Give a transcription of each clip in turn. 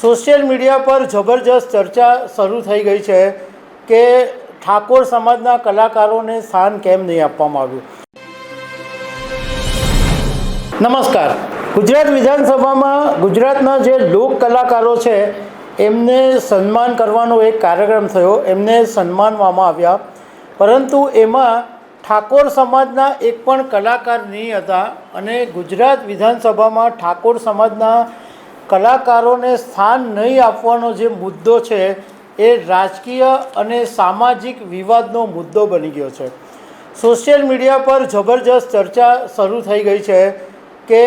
Social media પર જબરજસ્ત ચર્ચા શરૂ થઈ ગઈ છે કે ઠાકોર સમાજના કલાકારોને સ્થાન કેમ નહીં આપવામાં આવ્યું? નમસ્કાર. ગુજરાત વિધાનસભામાં ગુજરાતના જે લોક કલાકારો છે, એમને સન્માન કરવાનો એક કાર્યક્રમ થયો. એમને સન્માનવામાં આવ્યા. પરંતુ એમાં ઠાકોર સમાજના એક પણ કલાકાર નહીં હતા અને ગુજરાત વિધાનસભામાં ઠાકોર સમાજના કલાકારોને સ્થાન નહીં આપવાનો જે મુદ્દો છે એ રાજકીય અને સામાજિક વિવાદનો મુદ્દો બની ગયો છે. સોશિયલ મીડિયા પર જબરજસ્ત ચર્ચા શરૂ થઈ ગઈ છે કે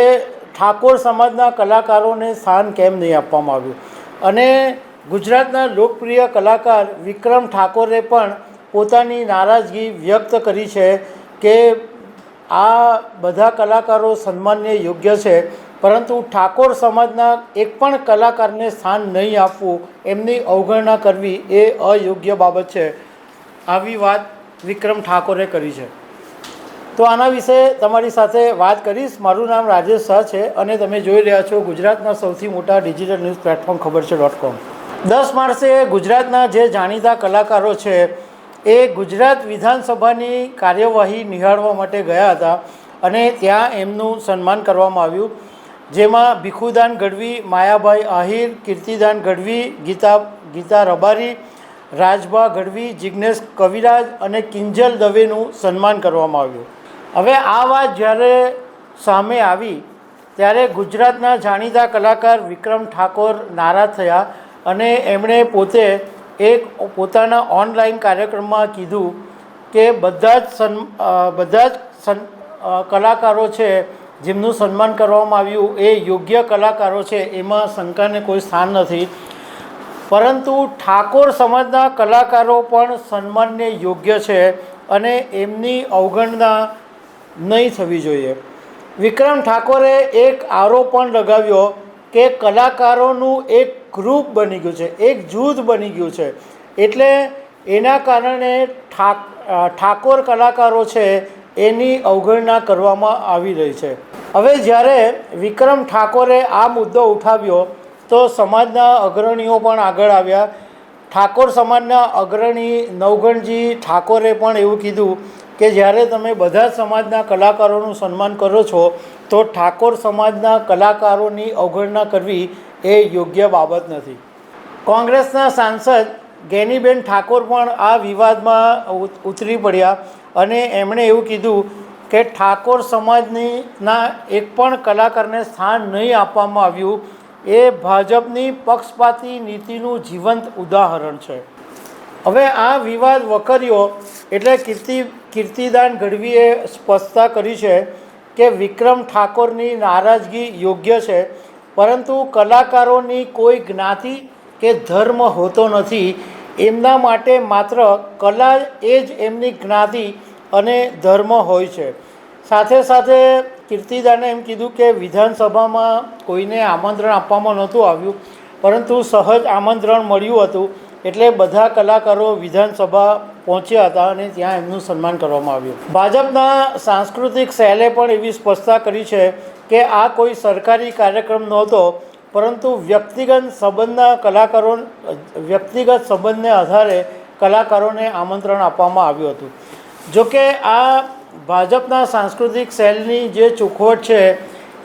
ઠાકોર સમાજના કલાકારોને સ્થાન કેમ નહીં આપવામાં આવ્યું? અને ગુજરાતના લોકપ્રિય કલાકાર વિક્રમ ઠાકોરે પણ પોતાની નારાજગી વ્યક્ત કરી છે કે આ બધા કલાકારો સન્માનને યોગ્ય છે. પરંતુ ઠાકોર સમાજના એક પણ કલાકારને સ્થાન નહીં આપવું, એમની અવગણના કરવી એ અયોગ્ય બાબત છે. આવી વાત વિક્રમ ઠાકોરે કરી છે. તો આના વિશે તમારી સાથે વાત કરીશ. મારું નામ રાજેશ શાહ છે અને તમે જોઈ રહ્યા છો ગુજરાતના સૌથી મોટા ડિજિટલ ન્યૂઝ પ્લેટફોર્મ ખબર છે ડોટ કોમ. દસ માર્ચે ગુજરાતના જે જાણીતા કલાકારો છે એ ગુજરાત વિધાનસભાની કાર્યવાહી નિહાળવા માટે ગયા હતા અને ત્યાં એમનું સન્માન કરવામાં આવ્યું. જેમાં ભીખુદાન ગઢવી માયાભાઈ આહિર, કીર્તિદાન ગઢવી, ગીતા ગીતા રબારી, રાજભા ગઢવી જિજ્ઞેશ કવિરાજ અને કિંજલ દવેનું સન્માન કરવામાં આવ્યું. હવે આ વાત જ્યારે સામે આવી, ત્યારે ગુજરાતના જાણીતા કલાકાર વિક્રમ ઠાકોર નારાજ થયા અને એમણે પોતે એક પોતાના ઓનલાઈન કાર્યક્રમમાં કીધું કે બધા જ સન બધા જ સન કલાકારો છે જેમનું સન્માન કરવામાં આવ્યું, એ યોગ્ય કલાકારો છે, એમાં શંકાને કોઈ સ્થાન નથી. પરંતુ ઠાકોર સમાજના કલાકારો પણ સન્માનને યોગ્ય છે અને એમની અવગણના નહીં થવી જોઈએ. વિક્રમ ઠાકોરે એક આરોપ પણ લગાવ્યો કે કલાકારોનું એક ગ્રુપ બની ગયું છે, એક જૂથ બની ગયું છે. એટલે એના કારણે ઠાકોર કલાકારો છે, એની અવગણના કરવામાં આવી રહી છે. હવે જ્યારે વિક્રમ ઠાકોરે આ મુદ્દો ઉઠાવ્યો, તો સમાજના અગ્રણીઓ પણ આગળ આવ્યા. ઠાકોર સમાજના અગ્રણી નવગણજી ઠાકોરે પણ એવું કીધું કે, જ્યારે તમે બધા સમાજના કલાકારોનું સન્માન કરો છો, તો ઠાકોર સમાજના કલાકારોની અવગણના કરવી એ યોગ્ય બાબત નથી. કોંગ્રેસના સાંસદ ગેનીબેન ઠાકોર પણ આ વિવાદમાં ઉતરી પડ્યા અને એમણે એવું કીધું કે ઠાકોર સમાજની ના એક પણ કલાકારને સ્થાન નહીં આપવામાં આવ્યું, એ ભાજપની પક્ષપાતી નીતિનું જીવંત ઉદાહરણ છે. હવે આ વિવાદ વકર્યો એટલે કીર્તિ, કીર્તિદાન ગઢવીએ સ્પષ્ટતા કરી છે કે વિક્રમ ઠાકોરની નારાજગી યોગ્ય છે, પરંતુ કલાકારોની કોઈ જ્ઞાતિ કે ધર્મ હોતો નથી. એમના માટે માત્ર કલા એ જ એમની જ્ઞાતિ અને ધર્મ હોય છે. સાથે સાથે કીર્તિદાને એમ કીધું કે વિધાનસભામાં કોઈને આમંત્રણ આપવામાં નહોતું આવ્યું, પરંતુ સહજ આમંત્રણ મળ્યું હતું. એટલે બધા કલાકારો વિધાનસભા પહોંચ્યા હતા અને ત્યાં એમનું સન્માન કરવામાં આવ્યું. ભાજપના સાંસ્કૃતિક સેલે પણ એવી સ્પષ્ટતા કરી છે કે આ કોઈ સરકારી કાર્યક્રમ નહોતો, પરંતુ વ્યક્તિગત સંબંધના કલાકારો, વ્યક્તિગત સંબંધને આધારે કલાકારોને આમંત્રણ આપવામાં આવ્યું હતું. જોકે આ ભાજપના સાંસ્કૃતિક સેલની જે ચોખવટ છે,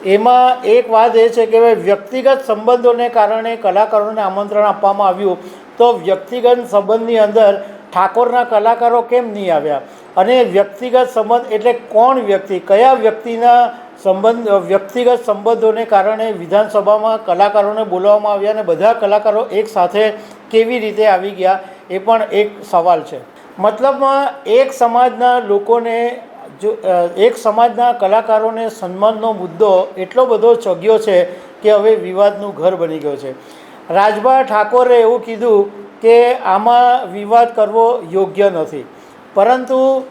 એમાં એક વાત એ છે કે ભાઈ વ્યક્તિગત સંબંધોને કારણે કલાકારોને આમંત્રણ આપવામાં આવ્યું, તો વ્યક્તિગત સંબંધની અંદર ઠાકોરના કલાકારો કેમ નહીં આવ્યા? અને વ્યક્તિગત સંબંધ એટલે કોણ વ્યક્તિ? કયા વ્યક્તિના સંબંધ, વ્યક્તિગત સંબંધોને કારણે વિધાનસભામાં કલાકારોને બોલાવવામાં આવ્યા અને બધા કલાકારો એક સાથે કેવી રીતે આવી ગયા, એ પણ એક સવાલ છે. મતલબમાં એક સમાજના લોકોને જો એક સમાજના કલાકારોને સન્માનનો મુદ્દો એટલો બધો ચગ્યો છે કે હવે વિવાદનું ઘર બની ગયો છે. રાજભા ઠાકોરે એવું કીધું કે આમાં વિવાદ કરવો યોગ્ય નથી. પરંતુ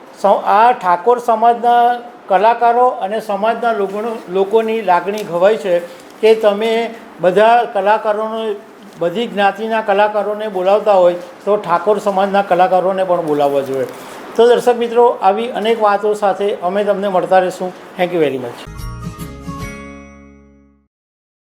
આ ઠાકોર સમાજના કલાકારો અને સમાજના લોકોનો લાગણી ઘવાય છે કે તમે બધા કલાકારોનો બધી જ્ઞાતિના કલાકારોને બોલાવતા હોય તો ઠાકોર સમાજના કલાકારોને પણ બોલાવવા જોઈએ. તો દર્શક મિત્રો, આવી અનેક વાતો સાથે અમે તમને મળતા રહીશું. Thank you very much